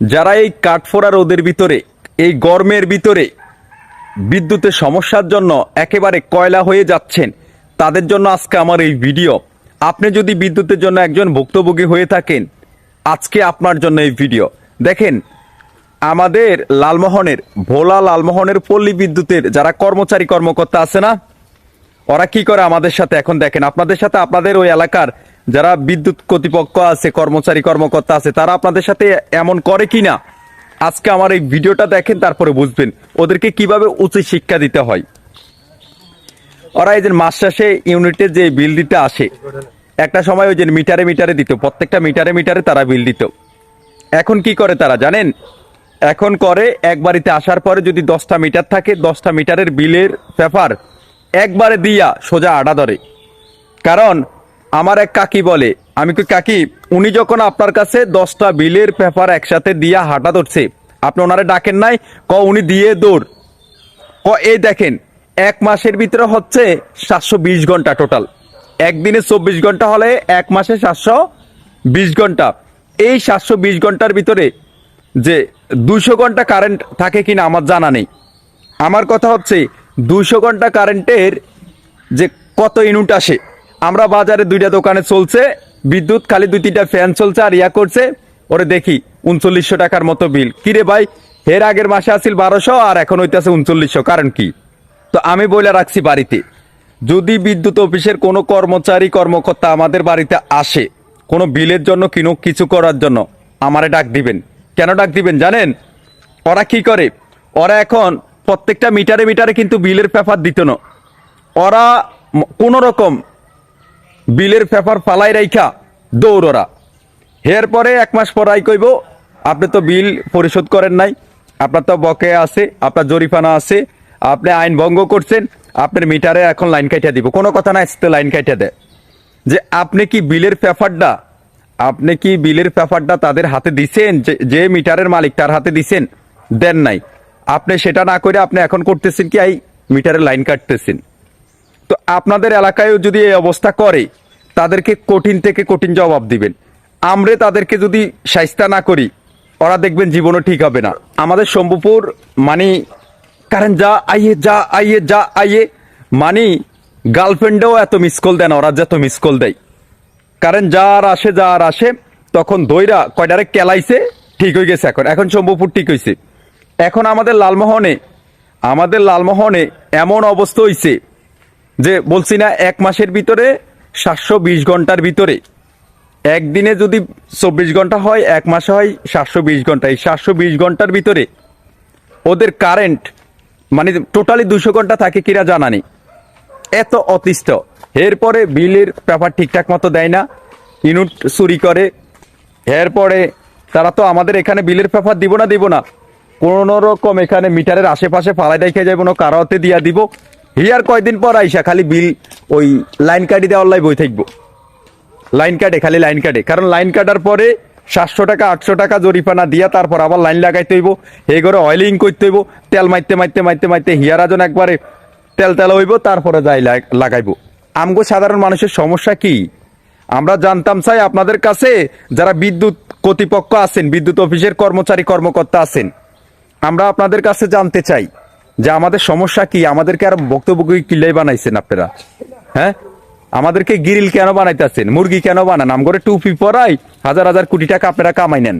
যারা এই কাঠফোড়া রোদের ভিতরে, এই গরমের ভিতরে বিদ্যুতের সমস্যার জন্য একেবারে কয়লা হয়ে যাচ্ছেন, তাদের জন্য আজকে আমার এই ভিডিও। আপনি যদি বিদ্যুতের জন্য একজন ভুক্তভোগী হয়ে থাকেন, আজকে আপনার জন্য এই ভিডিও। দেখেন, আমাদের লালমোহনের, ভোলা লালমোহনের পল্লী বিদ্যুতের যারা কর্মচারী, কর্মকর্তা আছে না, ওরা কি করে আমাদের সাথে? এখন দেখেন, আপনাদের সাথে আপনাদের ওই এলাকার যারা বিদ্যুৎ কর্তৃপক্ষ আছে, কর্মচারী, কর্মকর্তা আছে, তারা আপনাদের সাথে এমন করে কিনা? আজকে আমার এই ভিডিওটা দেখেন, তারপরে বুঝবেন ওদেরকে কীভাবে উচিত শিক্ষা দিতে হয়। ওরা এই যে মাস শেষে ইউনিটের যে বিল দিতে আসে, একটা সময় ওই যে মিটারে মিটারে দিত, প্রত্যেকটা মিটারে মিটারে তারা বিল দিত। এখন কি করে তারা জানেন? এখন করে এক বাড়িতে আসার পরে যদি দশটা মিটার থাকে, দশটা মিটারের বিলের পেপার একবারে দিয়া সোজা আডা ধরে। কারণ আমার এক কাকি বলে, আমি কি কাকি, উনি যখন আপনার কাছে দশটা বিলের পেপার একসাথে দিয়া হাঁটা ধরছে, আপনি ওনারে ডাকেন নাই? ক উনি দিয়ে দৌড়। ক এই দেখেন, এক মাসের ভিতরে হচ্ছে সাতশো বিশ ঘণ্টা টোটাল। একদিনে চব্বিশ ঘণ্টা হলে এক মাসে সাতশো বিশ ঘণ্টা। এই সাতশো বিশ ঘণ্টার ভিতরে যে দুশো ঘণ্টা কারেন্ট থাকে কিনা আমার জানা নেই। আমার কথা হচ্ছে দুশো ঘণ্টা কারেন্টের যে কত ইউনিট আসে আমরা বাজারে দুইটা দোকানে চলছে, বিদ্যুৎ, খালি দুই তিনটা ফ্যান চলছে আর ইয়া করছে। ওরে দেখি, উনচল্লিশশো টাকার মতো বিল। কিরে ভাই, এর আগের মাসে আসিল বারোশো আর এখন হইতেছে উনচল্লিশশো, কারণ কি? তো আমি বলে রাখছি বাড়িতে। যদি বিদ্যুৎ অফিসের কোনো কর্মচারী, কর্মকর্তা আমাদের বাড়িতে আসে, কোনো বিলের জন্য কিনো কিছু করার জন্য, আমারে ডাক দিবেন। কেন ডাক দিবেন জানেন? ওরা কি করে? ওরা এখন প্রত্যেকটা মিটারে মিটারে কিন্তু বিলের পেপার দিত না। ওরা কোনো রকম বিলের পেপার ফালাই রাইখা দৌড় ওরা এর পরে এক মাস পরাই কইব, আপনি তো বিল পরিশোধ করেন নাই, আপনার তো বকেয়া আছে, আপনার জরিফানা আছে, আপনি আইন ভঙ্গ করছেন, আপনার মিটারে এখন লাইন কাটিয়ে দিব। কোনো কথা না আসতে লাইন কাটিয়ে দেয় যে আপনি কি বিলের পেপারটা, আপনি কি বিলের পেপারটা তাদের হাতে দিছেন, যে- মিটারের মালিক তার হাতে দিছেন, দেন নাই। আপনি সেটা না করে আপনি এখন করতেছেন কি, এই মিটারের লাইন কাটতেছেন। আপনাদের এলাকায়ও যদি এই অবস্থা করে, তাদেরকে কঠিন থেকে কঠিন জবাব দিবেন। আমরে তাদেরকে যদি সাইস্তা না করি, ওরা দেখবেন জীবনও ঠিক হবে না। আমাদের শম্ভুপুর মানে কারণ যা, আইয়ে যা আইয়ে যা, আইয়ে। মানে গার্লফ্রেন্ডেও এত মিস কল দেয় না, ওরা যত মিস কল দেয়। কারণ যার আসে যার আসে, তখন দইরা কয়টারে কেলাইছে, ঠিক হয়ে গেছে এখন। এখন শম্ভুপুর ঠিক হয়েছে এখন আমাদের লালমোহনে আমাদের লালমোহনে এমন অবস্থা হয়েছে যে বলছি না, এক মাসের ভিতরে সাতশো বিশ ঘণ্টার ভিতরে। একদিনে যদি চব্বিশ ঘণ্টা হয়, এক মাসে হয় সাতশো বিশ ঘণ্টা। এই সাতশো বিশ ঘণ্টার ভিতরে ওদের কারেন্ট মানে টোটালি দুশো ঘণ্টা থাকে কিনা জানা নেই। এত অতিষ্ঠ। এরপরে বিলের পেপার ঠিকঠাক মতো দেয় না। ইউনিট চুরি করে। এরপরে তারা তো আমাদের এখানে বিলের পেপার দিব না দিব না। কোনো রকম এখানে মিটারের আশেপাশে ফালাই রেখে যাব না কারোতে দিয়া দিব। হিয়ার কয়দিন পর আইসা খালি বিল, ওই লাইন কাটি দেওয়ার লাই বই থাকব। লাইন কাটে খালি লাইন কাটে কারণ লাইন কাটার পরে সাতশো টাকা, আটশো টাকা জরিপানা দিয়া তারপর আবার লাইন লাগাইতে হইব। এই করে অয়েলিং করতে হইব। তেল মারতে মারতে মারতে মারতে হিয়ারাজন একবারে তেল তেল হইব, তারপরে যাই লাগ- লাগাইবো। আমগো সাধারণ মানুষের সমস্যা কি? আমরা জানতাম চাই আপনাদের কাছে যারা বিদ্যুৎ কর্তৃপক্ষ আছেন, বিদ্যুৎ অফিসের কর্মচারী, কর্মকর্তা আছেন, আমরা আপনাদের কাছে জানতে চাই। যে আমাদের সমস্যা কি? আমাদেরকে আর বক্তব্য কিল্লাই বানাইছেন আপনারা? হ্যাঁ? আমাদেরকে গিরিল কেন বানাইতেছেন? মুরগি কেন বানান? আম করে টুপি পরাই হাজার হাজার কোটি টাকা আপনারা কামাই নেন